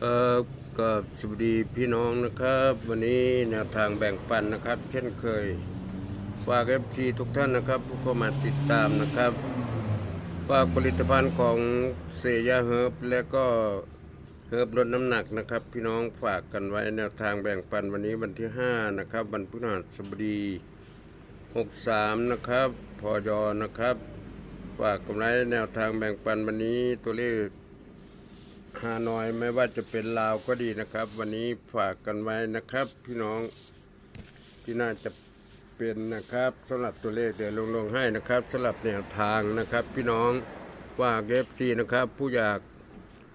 เอ่อก็สวัสดีพี่น้องนะครับ วันนี้แนวทางแบ่งปันนะครับ เช่นเคย ฝากเอฟซีทุกท่านนะครับผู้เข้ามาติดตามนะครับ ฝากผลิตภัณฑ์ของเซยาเฮิร์บและก็เฮิร์บลดน้ำหนักนะครับ พี่น้องฝากกันไว้แนวทางแบ่งปันวันนี้วันที่ 5 นะครับ วันพฤหัสบดี 63 นะครับพอยอนะครับ ฝากกำไรแนวทางแบ่งปันวันนี้ตัวเลข ฮานอยไม่ว่าจะเป็นลาวก็ดีนะครับ วันนี้ฝากกันไว้นะครับ พี่น้องที่น่าจะเป็นนะครับสำหรับตัวเลขเดี๋ยวลงลงให้นะครับสำหรับแนวทางนะครับ พี่น้องว่าเอฟซีนะครับ ผู้อยาก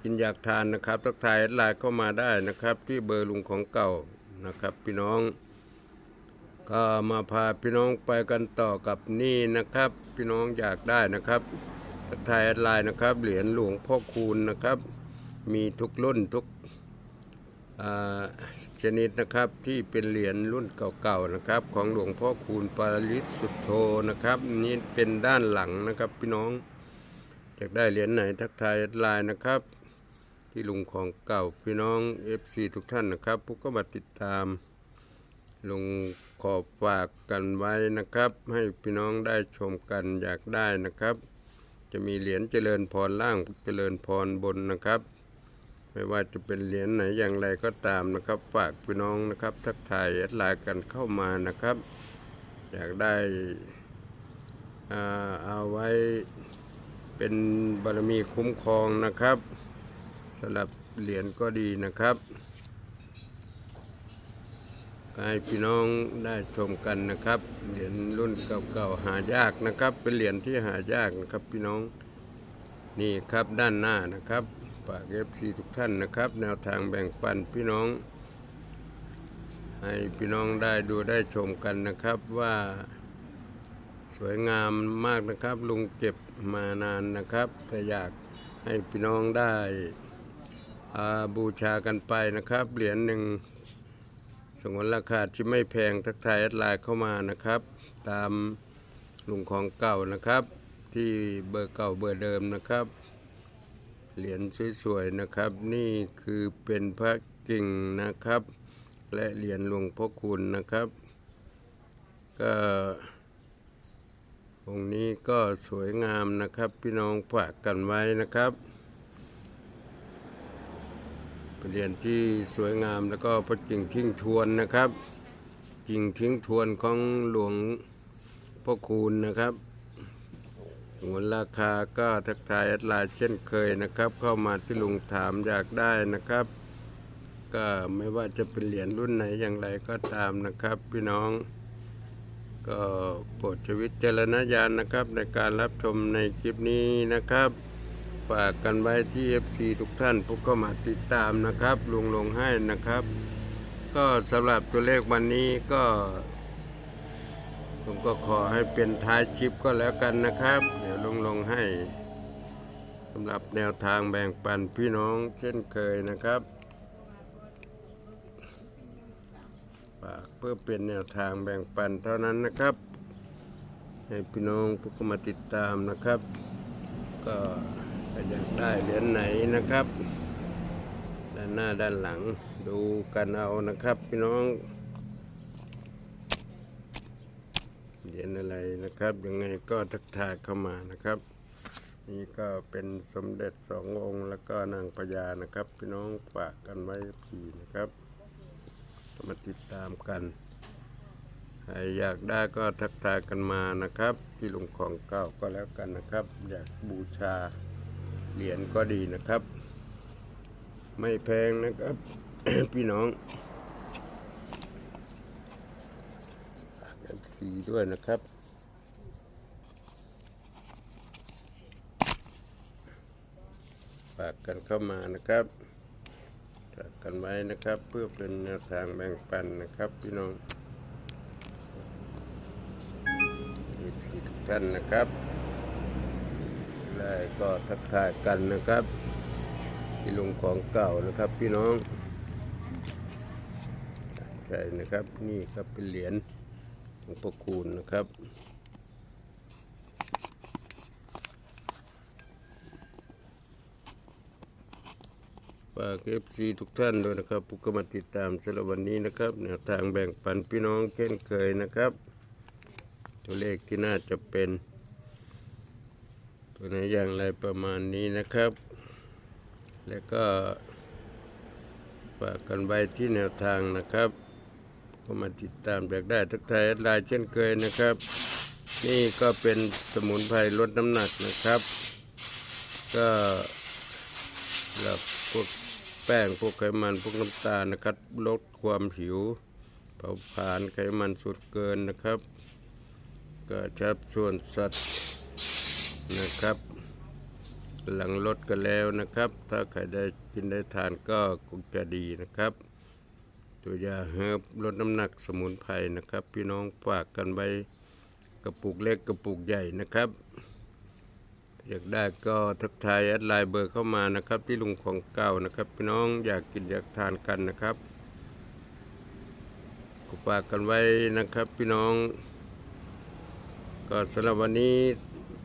กินอยากทานนะครับทักทายแอดไลน์เข้ามาได้นะครับ ที่เบอร์ลุงของเก่านะครับ พี่น้อง ก็มาพาพี่น้องไปกันต่อกับนี่นะครับ พี่น้องอยากได้นะครับทักทายแอดไลน์นะครับ เหรียญหลวงพ่อคูณนะครับ มีทุกรุ่นทุกชนิดนะครับที่เป็นเหรียญรุ่นเก่าๆนะครับ ของหลวงพ่อคูณปาริสุทโธนะครับ นี่เป็นด้านหลังนะครับพี่น้องอยากได้เหรียญไหนทักทายไลน์นะครับ ที่ลุงของเก่าพี่น้อง FC ทุกท่านนะครับพวกก็มาติดตามลุงขอฝากกันไว้นะครับ ให้พี่น้องได้ชมกันอยากได้นะครับ จะมีเหรียญเจริญพรล่างเจริญพรบนนะครับ ไม่ว่าจะเป็นเหรียญไหนอย่างไรก็ตามนะครับ ฝากพี่น้องนะครับ ทักทายแอดไลน์กันเข้ามานะครับ อยากได้อาเอาไว้เป็นบารมีคุ้มครองนะครับสำหรับเหรียญก็ดีนะครับให้พี่น้องได้ชมกันนะครับ เหรียญรุ่นเก่าๆหายากนะครับ เป็นเหรียญที่หายากนะครับพี่น้องนี่ครับด้านหน้านะครับ ฝากเอฟซีทุกท่านนะครับ แนวทางแบ่งปันพี่น้อง ให้พี่น้องได้ดูได้ชมกันนะครับว่าสวยงามมากนะครับ ลุงเก็บมานานนะครับแต่อยากให้พี่น้องได้บูชากันไปนะครับ เหรียญหนึ่งสงวนราคาที่ไม่แพงทักทายแอดไลน์เข้ามานะครับ ตามลุงของเก่านะครับ ที่เบอร์เก่าเบอร์เดิมนะครับ เหรียญสวยๆนะครับ นี่คือเป็นพระกิ่งนะครับ และเหรียญหลวงพ่อคุณนะครับ ก็องค์นี้ก็สวยงามนะครับ พี่น้องฝากกันไว้นะครับเป็นเหรียญที่สวยงามแล้วก็พระกิ่งทิ้งทวนนะครับ กิ่งทิ้งทวนของหลวงพ่อคูณนะครับ หัวราคาก็ทักทายแอดไลน์เช่นเคยนะครับ เข้ามาที่ลุงถามอยากได้นะครับ ก็ไม่ว่าจะเป็นเหรียญรุ่นไหนอย่างไรก็ตามนะครับ พี่น้อง ก็โปรดช้วิจรณญาณนะครับ ในการรับชมในคลิปนี้นะครับ ฝากกันไว้ที่ FC ทุกท่านพวกก็มาติดตามนะครับลุงลงให้นะครับ ก็สำหรับตัวเลขวันนี้ก็ ผมก็ขอให้เป็นท้ายชิปก็แล้วกันนะครับ เดี๋ยวลงลงให้สำหรับแนวทางแบ่งปันพี่น้องเช่นเคยนะครับฝากเพื่อเป็นแนวทางแบ่งปันเท่านั้นนะครับ ให้พี่น้องพวกก็มาติดตามนะครับ ก็ถ้าอยากได้เหรียญไหนนะครับ ด้านหน้าด้านหลังดูกันเอานะครับ พี่น้อง เหรียญอะไรนะครับยังไงก็ทักทายเข้ามานะครับ นี่ก็เป็นสมเด็จสององค์แล้วก็นางพญานะครับ พี่น้องฝากกันไว้ทีนะครับมาติดตามกันใครอยากได้ก็ทักทายกันมานะครับ ที่หลุงของเก่าก็แล้วกันนะครับ อยากบูชาเหรียญก็ดีนะครับ ไม่แพงนะครับ พี่น้อง ฝากกันสีด้วยนะครับ ฝากกันเข้ามานะครับฝากกันไว้นะครับ เพื่อเป็นแนวทางแบ่งปันนะครับพี่น้องพี่ทุกท่านนะครับแล้ก็ทักทายกันนะครับที่ลุงของเก่านะครับพี่น้องใช่นะครับนี่ครับเป็นเหรียญ งพ่อคูณนะครับ ฝากเอฟซีทุกท่านด้วยนะครับผู้ก็มาติดตามสำหรับวันนี้นะครับแนวทางแบ่งปันพี่น้องเช่นเคยนะครับ ตัวเลขที่น่าจะเป็น ตัวไหนอย่างไรประมาณนี้นะครับ แล้วก็ฝากกันไว้ที่แนวทางนะครับ ก็มาติดตามอยากได้ทักทายไลน์เช่นเคยนะครับ นี่ก็เป็นสมุนไพรลดน้ำหนักนะครับ ก็หรับพวกแป้งพวกไขมันพวกน้ำตาลนะครับ ลดความหิว เผาผลาญไขมันส่วนเกินนะครับ ก็ชับส่วนสัตว์นะครับกำลังลดกันแล้วนะครับ ถ้าใครได้กินได้ทานก็คงจะดีนะครับ ตัวยาเฮิร์บลดน้ำหนักสมุนไพรนะครับ พี่น้องฝากกันไว้กระปุกเล็กกระปุกใหญ่นะครับ อยากได้ก็ทักทายแอดไลน์เบอร์เข้ามานะครับ ที่ลุงของเก่านะครับ พี่น้องอยากกินอยากทานกันนะครับก็ฝากกันไว้นะครับ พี่น้อง ก็สำหรับวันนี้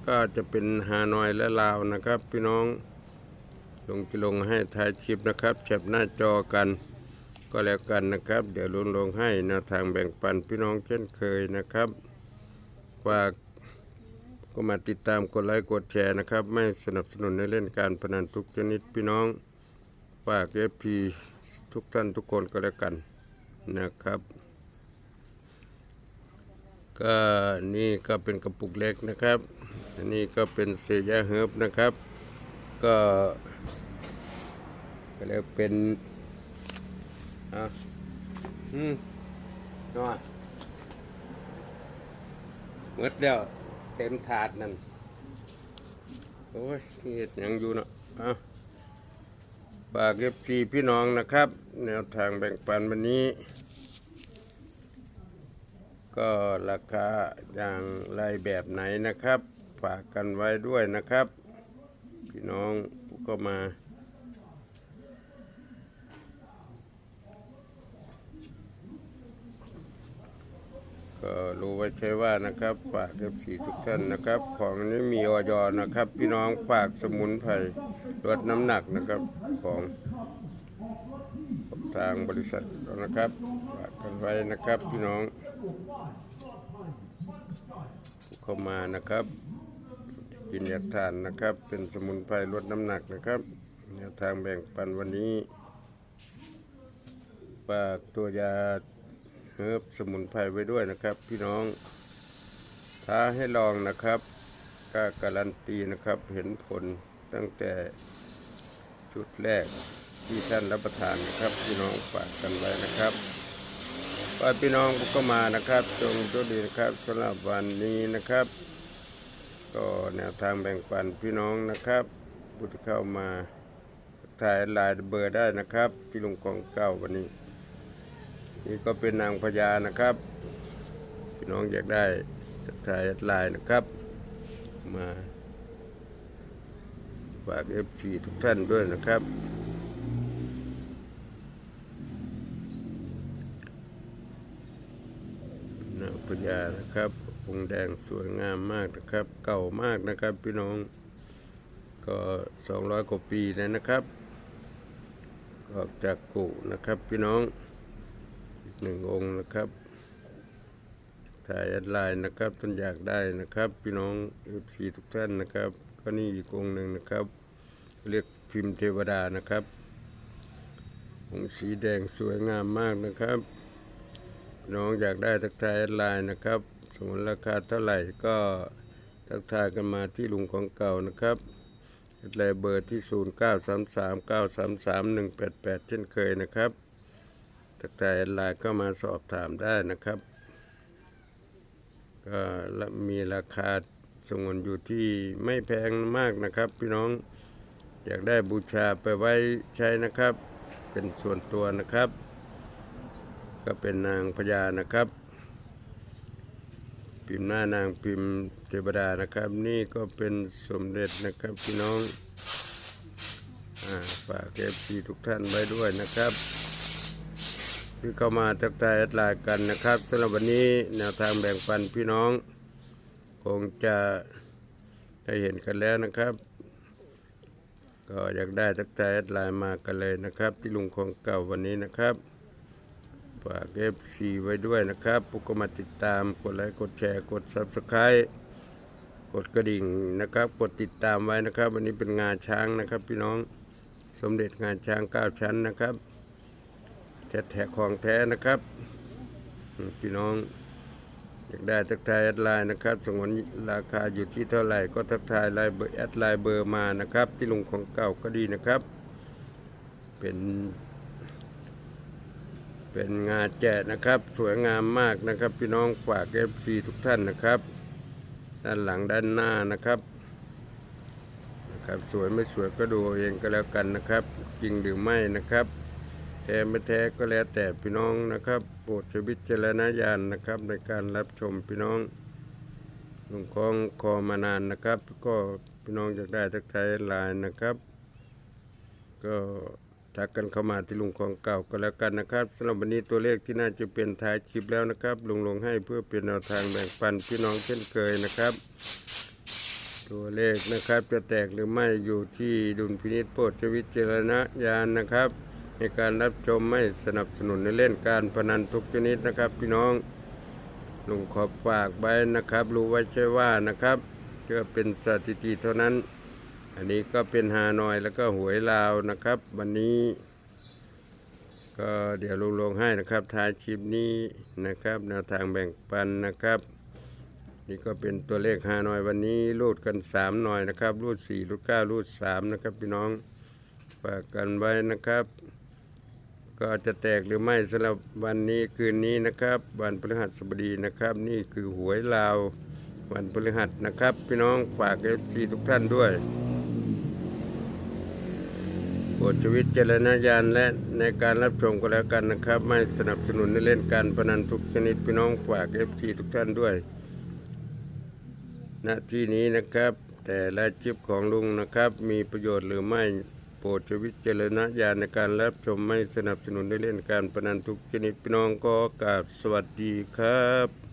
ก็จะเป็นฮานอยและลาวนะครับ พี่น้องลงจะลงให้ถ่ายคลิปนะครับแชปหน้าจอกัน ก็แล้วกันนะครับ เดี๋ยวลงลงให้แนวทางแบ่งปันพี่น้องเช่นเคยนะครับฝากก็มาติดตามกดไลค์กดแชร์นะครับ ไม่สนับสนุนในเล่นการพนันทุกชนิดพี่น้องฝากเอฟพีทุกท่านทุกคนก็แล้วกันนะครับ ก็นี่ก็เป็นกระปุกเล็กนะครับอันนี้ก็เป็นเซยเฮิร์บนะครับ ก็ก็แล้วเป็น อะอืมน้อยหมดแล้วเต็มถาดนั่น โอ้ยนี่เฮ็ดหยังอยู่เนาะอะฝากเก็บซีพี่น้องนะครับ แนวทางแบ่งปันวันนี้ ก็ราคาอย่างไรแบบไหนนะครับ ฝากกันไว้ด้วยนะครับ พี่น้องก็มา ก็รู้ไว้ใช่ว่านะครับฝากเอฟซีทุกท่านนะครับ ของนี้มีออยอนะครับ พี่น้องฝากสมุนไพรลดน้ำหนักนะครับของทางบริษัทนะครับฝากกันไว้นะครับพี่น้องเข้ามานะครับ กินยาทานนะครับ เป็นสมุนไพรลดน้ำหนักนะครับแนวทางแบ่งปันวันนี้ฝากตัวยา เฮิร์บสมุนไพรไว้ด้วยนะครับ พี่น้อง ท้าให้ลองนะครับก็การันตีนะครับเห็นผลตั้งแต่ชุดแรกที่ท่านรับประทานนะครับ พี่น้องฝากกันไว้นะครับว่าพี่น้องก็มานะครับ จงโชคดีนะครับสำหรับวันนี้นะครับ ก็แนวทางแบ่งปันพี่น้องนะครับผู้ที่เข้ามาถ่ายลน์เบอร์ได้นะครับ ที่ลุงกองเก้าวันนี้ นี่ก็เป็นนางพญานะครับ พี่น้องอยากได้ถ่ายลน์นะครับ มาฝากเอฟซีทุกท่านด้วยนะครับนางพญานะครับ องค์แดงสวยงามมากนะครับ เก่ามากนะครับ พี่น้องก็สองร้อยกว่าปีแล้วนะครับ ก็ออกจากกุนะครับพี่น้อง หนึ่งองค์นะครับถ่ายแอดไลน์นะครับท่านอยากได้นะครับ พี่น้องเอฟซีทุกท่านนะครับ ก็นี่อีกองหนึ่งนะครับ เรียกพิมพ์เทวดานะครับองค์สีแดงสวยงามมากนะครับ น้องอยากได้ทักทายแอดไลน์นะครับ สมมติราคาเท่าไหร่ก็ทักทายกันมาที่ลุงของเก่านะครับแอดไลน์เบอร์ที่ 0 9 3 3 9 3 3 1 8 8 เช่นเคยนะครับ ทักทายแอดไลน์ก็มาสอบถามได้นะครับ ก็มีราคาสงวนอยู่ที่ไม่แพงมากนะครับ พี่น้องอยากได้บูชาไปไว้ใช้นะครับ เป็นส่วนตัวนะครับ ก็เป็นนางพญานะครับ พิมพ์หน้านางพิมพ์เทวดานะครับ นี่ก็เป็นสมเด็จนะครับพี่น้องฝากเอฟซีทุกท่านไว้ด้วยนะครับ ที่เข้ามาทักทายแอดไลน์กันนะครับสำหรับวันนี้แนวทางแบ่งปันพี่น้อง คงจะได้เห็นกันแล้วนะครับ ก็อยากได้ทักทายแอดไลน์มากันเลยนะครับ ที่ลุงของเก่าวันนี้นะครับฝากเอฟซีไว้ด้วยนะครับพวกก็มาติดตามกดไลค์กดแชร์กดซับสไครต์กดกระดิ่งนะครับ กดติดตามไว้นะครับ วันนี้เป็นงานช้างนะครับ พี่น้องสมเด็จงานช้างเก้าชั้นนะครับ แท้แของแท้นะครับพี่น้องอยากได้ทักทายแอดไลน์นะครับสงวนราคาอยู่ที่เท่าไหร่ก็ทักทายไลน์เบอร์แอดไลน์เบอร์มานะครับ ที่ลุงของเก่าก็ดีนะครับ เป็น เป็นงานแจกนะครับ สวยงามมากนะครับ พี่น้องฝากเอฟซีทุกท่านนะครับ ด้านหลังด้านหน้านะครับนะครับ สวยไม่สวยก็ดูเองก็แล้วกันนะครับ จริงหรือไม่นะครับ แท้ไม่แท้ก็แล้วแต่พี่น้องนะครับโปรดใช้วิจารณญาณนะครับในการรับชมพี่น้องลุงคองคอมานานนะครับ ก็พี่น้องอยากได้ทักทายไลน์นะครับ ก็ทักกันเข้ามาที่ลุงของเก่าก็แล้วกันนะครับสำหรับวันนี้ตัวเลขที่น่าจะเป็นท้ายคลิปแล้วนะครับลุงลงให้เพื่อเป็นแนวทางแบ่งปันพี่น้องเช่นเคยนะครับ ตัวเลขนะครับจะแตกหรือไม่อยู่ที่ดุลพินิจโปรดชวิจารณญาณนะครับ ในการรับชมไม่สนับสนุนในเล่นการพนันทุกชนิดนะครับ พี่น้องลุงขอบฝากไว้นะครับ รู้ไว้ใช่ว่านะครับเพื่อเป็นสถิติเท่านั้น อันนี้ก็เป็นฮานอยแล้วก็หวยลาวนะครับ วันนี้ก็เดี๋ยวลุงลงให้นะครับท้ายคลิปนี้นะครับแนวทางแบ่งปันนะครับ นี่ก็เป็นตัวเลขฮานอยวันนี้รูดกันสามหน่อยนะครับรูดสี่รูดเก้ารูดสามนะครับพี่น้องฝากกันไว้นะครับ ก็จะแตกหรือไม่สำหรับวันนี้คืนนี้นะครับ วันพฤหัสบดีนะครับ นี่คือหวยลาว วันพฤหัสนะครับ พี่น้องฝากเอฟซีทุกท่านด้วยโปรดชีวิตเจรณญาณและในการรับชมก็แล้วกันนะครับ ไม่สนับสนุนในเล่นการพนันทุกชนิดพี่น้องฝากเอฟซีทุกท่านด้วยณที่นี้นะครับ แต่ละชิปของลุงนะครับ มีประโยชน์หรือไม่ โปรดใช้วิจารณญาณในการรับชมไม่สนับสนุนได้เล่นการพนันทุกชนิดพี่น้องก็กราบสวัสดีครับ